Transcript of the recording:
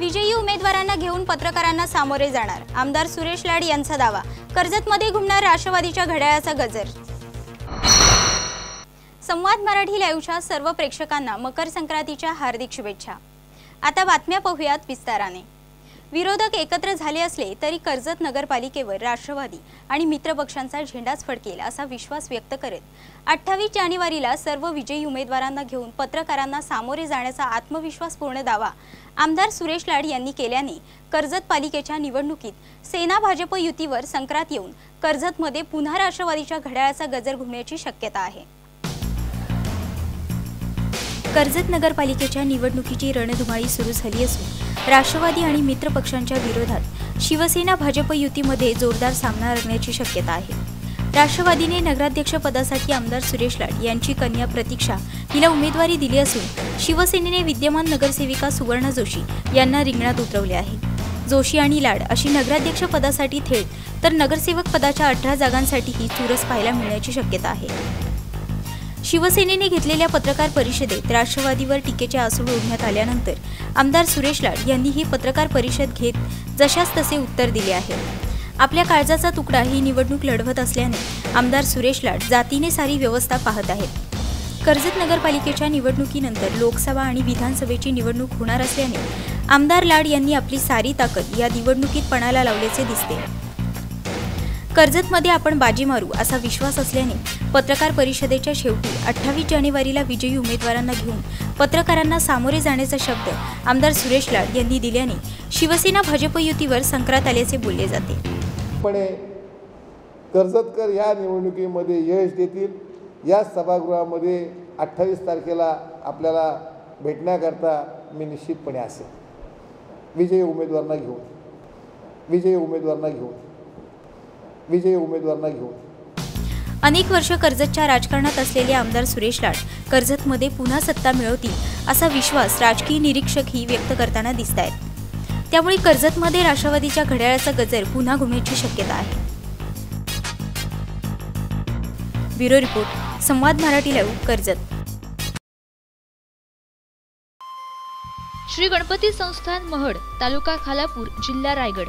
उमेदवारांना घेऊन पत्रकारांना सामोरे जाणार. आमदार सुरेश लाड यांचा दावा. कर्जतमध्ये घुमणार राष्ट्रवादीच्या घड्याळाचा गजर. संवाद मराठी लाईव्हच्या सर्व प्रेक्षकांना मकर संक्रांतीच्या हार्दिक शुभेच्छा. आता बातम्या पाहूयात विस्ताराने. विरोधक एकत्र झाले असले तरी कर्जत नगरपालिकेवर राष्ट्रवादी आणि मित्रपक्षांचा झेंडाच फडकेल असा विश्वास व्यक्त करत अठ्ठावीस जानेवारीला सर्व विजयी उमेदवारांना घेऊन पत्रकारांना सामोरे जाण्याचा आत्मविश्वासपूर्ण दावा आमदार सुरेश लाड यांनी केल्याने कर्जत पालिकेच्या निवडणुकीत सेना भाजप युतीवर संक्रांत येऊन कर्जतमध्ये पुन्हा राष्ट्रवादीच्या घड्याळाचा गजर घुमण्याची शक्यता आहे. कर्जत नगरपालिकेच्या निवडणुकीची रणधुमाळी सुरू झाली असून राष्ट्रवादी आणि मित्र पक्षांच्या विरोधात शिवसेना भाजप युतीमध्ये जोरदार सामना रंगण्याची शक्यता आहे. राष्ट्रवादीने नगराध्यक्ष पदासाठी आमदार सुरेश लाड यांची कन्या प्रतीक्षा हिला उमेदवारी दिली असून शिवसेनेने विद्यमान नगरसेविका सुवर्णा जोशी यांना रिंगणात उतरवले आहे. जोशी आणि लाड अशी नगराध्यक्ष पदासाठी थेट तर नगरसेवक पदाच्या अठरा जागांसाठीही चुरस पाहायला मिळण्याची शक्यता आहे. शिवसेनेने घेतलेल्या पत्रकार परिषदेत राष्ट्रवादीवर टीकेचे आसूड ओढण्यात आल्यानंतर आमदार सुरेश लाड यांनी ही पत्रकार परिषद घेत जशास तसे उत्तर दिले आहे. आपल्या काळजाचा तुकडा ही निवडणूक लढवत असल्याने आमदार सुरेश लाड जातीने सारी व्यवस्था पाहत आहेत. कर्जत नगरपालिकेच्या निवडणुकीनंतर लोकसभा आणि विधानसभेची निवडणूक होणार असल्याने आमदार लाड यांनी आपली सारी ताकद या निवडणुकीत पणाला लावल्याचे दिसते. कर्जतमध्ये आपण बाजी मारू असा विश्वास असल्याने पत्रकार परिषदेच्या शेवटी अठ्ठावीस जानेवारीला विजयी उमेदवारांना घेऊन पत्रकारांना सामोरे जाण्याचा शब्द आमदार सुरेश लाड यांनी दिल्याने शिवसेना भाजप युतीवर संक्रांत आल्याचे बोलले जाते. पण कर्जतकर या निवडणुकीमध्ये यश देतील या सभागृहामध्ये अठ्ठावीस तारखेला आपल्याला भेटण्याकरता मी निश्चितपणे असेल. विजयी उमेदवारांना घेऊन. विजयी उमेदवारांना घेऊन. विजयी उमेदवारांना घेऊन. अनेक वर्ष कर्जतच्या राजकारणात असलेले आमदार सुरेश लाड कर्जतमध्ये पुन्हा सत्ता मिळवतील असा विश्वास राजकीय निरीक्षकही व्यक्त करताना दिसत आहेत त्यामुळे कर्जतमध्ये राष्ट्रवादीच्या घड्याळाचा गजर पुन्हा घुमण्याची शक्यता आहे. Bureau report Samvad Marathi live Karjat. Shri Ganpati Sansthan Mahad taluka Khalapur जिल्हा रायगड.